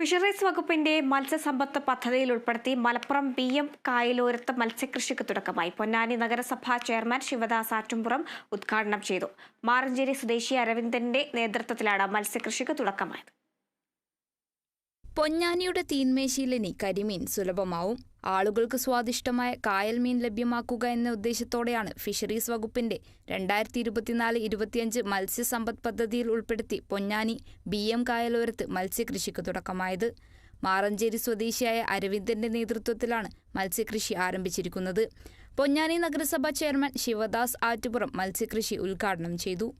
Fisheries വകുപ്പിന്റെ മത്സ്യസമ്പത്ത് പദ്ധതിയിൽ ഉൾപ്പെടുത്തി മലപ്പുറം ബി എം കായലോരത്ത് മത്സ്യകൃഷിക്ക് തുടക്കമായി. പൊന്നാനി നഗരസഭാ ചെയർമാൻ ശിവദാസ് ആറ്റുംപുറം ഉദ്ഘാടനം ചെയ്തു. മാറഞ്ചേരി സ്വദേശി അരവിന്ദന്റെ നേതൃത്വത്തിലാണ് മത്സ്യകൃഷിക്ക് തുടക്കമായത്. പൊന്നാനിയുടെ തീന്മേശയിലിനി കരിമീൻ സുലഭമാവും. ആളുകൾക്ക് സ്വാദിഷ്ടമായ കായൽ മീൻ ലഭ്യമാക്കുക എന്ന ഉദ്ദേശത്തോടെയാണ് ഫിഷറീസ് വകുപ്പിന്റെ രണ്ടായിരത്തി ഇരുപത്തിനാല് ഇരുപത്തിയഞ്ച് മത്സ്യസമ്പദ് പദ്ധതിയിൽ ഉൾപ്പെടുത്തി പൊന്നാനി ബി എം കായലോരത്ത് മത്സ്യകൃഷിക്ക് തുടക്കമായത്. മാറഞ്ചേരി സ്വദേശിയായ അരവിന്ദന്റെ നേതൃത്വത്തിലാണ് മത്സ്യകൃഷി ആരംഭിച്ചിരിക്കുന്നത്. പൊന്നാനി നഗരസഭാ ചെയർമാൻ ശിവദാസ് ആറ്റുപുറം മത്സ്യകൃഷി ഉദ്ഘാടനം ചെയ്തു.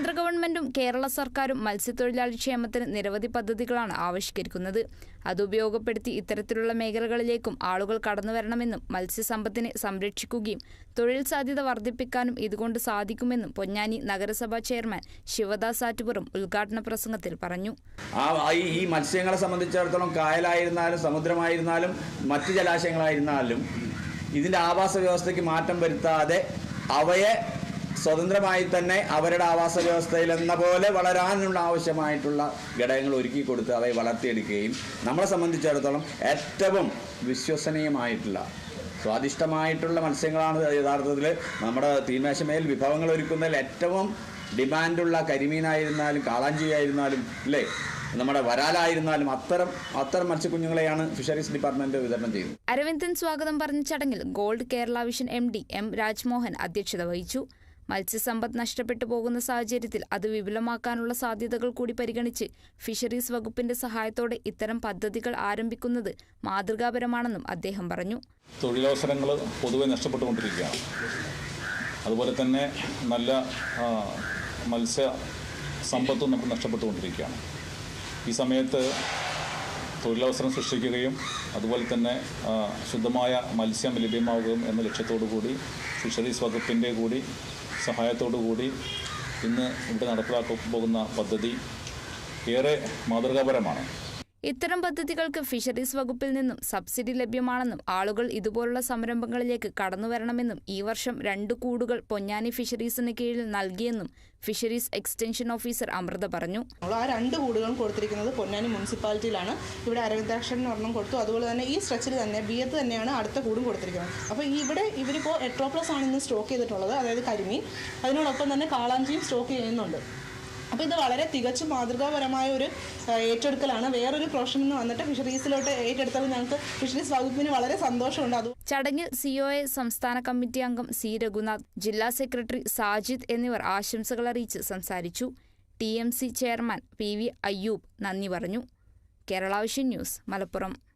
കേന്ദ്ര ഗവൺമെന്റും കേരള സർക്കാരും മത്സ്യത്തൊഴിലാളി ക്ഷേമത്തിന് നിരവധി പദ്ധതികളാണ് ആവിഷ്കരിക്കുന്നത്. അത് ഉപയോഗപ്പെടുത്തി ഇത്തരത്തിലുള്ള മേഖലകളിലേക്കും ആളുകൾ കടന്നുവരണമെന്നും മത്സ്യസമ്പത്തിനെ സംരക്ഷിക്കുകയും തൊഴിൽ സാധ്യത വർദ്ധിപ്പിക്കാനും ഇതുകൊണ്ട് സാധിക്കുമെന്നും പൊന്നാനി നഗരസഭാ ചെയർമാൻ ശിവദാസ് ആറ്റുപുറം ഉദ്ഘാടന പ്രസംഗത്തിൽ പറഞ്ഞു. ഈ മത്സ്യങ്ങളെ സംബന്ധിച്ചിടത്തോളം കായലായിരുന്നാലും സമുദ്രമായിരുന്നാലും മറ്റു ജലാശയങ്ങളായിരുന്നാലും ഇതിന്റെ ആവാസ വ്യവസ്ഥയ്ക്ക് മാറ്റം വരുത്താതെ അവയെ സ്വതന്ത്രമായി തന്നെ അവരുടെ ആവാസ വ്യവസ്ഥയിൽ എന്ന പോലെ വളരാനുള്ള ആവശ്യമായിട്ടുള്ള ഘടകങ്ങൾ ഒരുക്കി കൊടുത്ത് അവയെ വളർത്തിയെടുക്കുകയും നമ്മളെ സംബന്ധിച്ചിടത്തോളം ഏറ്റവും വിശ്വസനീയമായിട്ടുള്ള സ്വാദിഷ്ടമായിട്ടുള്ള മത്സ്യങ്ങളാണ് യഥാർത്ഥത്തിൽ നമ്മുടെ തീന്മേശമേൽ വിഭവങ്ങൾ ഒരുക്കുന്നതിൽ ഏറ്റവും ഡിമാൻഡുള്ള കരിമീനായിരുന്നാലും കാളാഞ്ചി ആയിരുന്നാലും അല്ലേ? നമ്മുടെ വരാലായിരുന്നാലും അത്തരം അത്തരം മത്സ്യക്കുഞ്ഞുങ്ങളെയാണ് ഫിഷറീസ് ഡിപ്പാർട്ട്മെന്റ് വിതരണം ചെയ്യുന്നത്. അരവിന്ദൻ സ്വാഗതം പറഞ്ഞ ചടങ്ങിൽ gold Kerala vision M D M Rajmohan അധ്യക്ഷത വഹിച്ചു. മത്സ്യസമ്പത്ത് നഷ്ടപ്പെട്ടു പോകുന്ന സാഹചര്യത്തിൽ അത് വിപുലമാക്കാനുള്ള സാധ്യതകൾ കൂടി പരിഗണിച്ച് ഫിഷറീസ് വകുപ്പിന്റെ സഹായത്തോടെ ഇത്തരം പദ്ധതികൾ ആരംഭിക്കുന്നത് മാതൃകാപരമാണെന്നും അദ്ദേഹം പറഞ്ഞു. തൊഴിലവസരങ്ങൾ പൊതുവെ നഷ്ടപ്പെട്ടുകൊണ്ടിരിക്കുകയാണ്. അതുപോലെ തന്നെ നല്ല മത്സ്യ സമ്പത്തും നമുക്ക് നഷ്ടപ്പെട്ടുകൊണ്ടിരിക്കുകയാണ്. ഈ സമയത്ത് തൊഴിലവസരം സൃഷ്ടിക്കുകയും അതുപോലെ തന്നെ ശുദ്ധമായ മത്സ്യം ലഭ്യമാവുകയും എന്ന ലക്ഷ്യത്തോടു കൂടി ഫിഷറീസ് വകുപ്പിന്റെ കൂടി സഹായത്തോടു കൂടി ഇന്ന് ഇവിടെ നടപ്പിലാക്കാൻ പോകുന്ന പദ്ധതി ഏറെ മാതൃകാപരമാണ്. ഇത്തരം പദ്ധതികൾക്ക് ഫിഷറീസ് വകുപ്പിൽ നിന്നും സബ്സിഡി ലഭ്യമാണെന്നും ആളുകൾ ഇതുപോലുള്ള സംരംഭങ്ങളിലേക്ക് കടന്നുവരണമെന്നും ഈ വർഷം രണ്ട് കൂടുകൾ പൊന്നാനി ഫിഷറീസിന് കീഴിൽ നൽകിയെന്നും ഫിഷറീസ് എക്സ്റ്റൻഷൻ ഓഫീസർ അമൃത പറഞ്ഞു. ആ രണ്ട് കൂടുകളും കൊടുത്തിരിക്കുന്നത് പൊന്നാനി മുനിസിപ്പാലിറ്റിയിലാണ്. ഇവിടെ അരവിന്ദാക്ഷൻ ഒരെണ്ണം കൊടുത്തു. അതുപോലെ തന്നെ ഈ സ്ട്രെച്ചിൽ തന്നെ ബി എത്ത് തന്നെയാണ് അടുത്ത കൂടും കൊടുത്തിരിക്കുന്നത്. അപ്പോൾ ഇവിടെ ഇവരിപ്പോൾ എട്രോപ്ലസ് ആണ് ഇന്ന് സ്റ്റോക്ക് ചെയ്തിട്ടുള്ളത് അതായത് കരിമീൻ. അതിനോടൊപ്പം തന്നെ കാളാഞ്ചിയും സ്റ്റോക്ക് ചെയ്യുന്നുണ്ട്. അപ്പോൾ ഇത് വളരെ തികച്ചും മാതൃകാപരമായ ഒരു ഏറ്റെടുക്കലാണ്. വേറൊരു പ്രൊഫഷൻ നിന്ന് വന്നിട്ട് ഫിഷറീസിലോട്ട് ഏറ്റെടുത്തപ്പോൾ ഞങ്ങൾക്ക് ഫിഷറീസ് വകുപ്പിന് വളരെ സന്തോഷമുണ്ട്. അത് ചടങ്ങിൽ സിഒഎ സംസ്ഥാന കമ്മിറ്റി അംഗം സി രഘുനാഥ് ജില്ലാ സെക്രട്ടറി സാജിദ് എന്നിവർ ആശംസകൾ അറിയിച്ച് സംസാരിച്ചു. T M C chairman P V Ayyub നന്ദി പറഞ്ഞു. Kerala vision news Malappuram.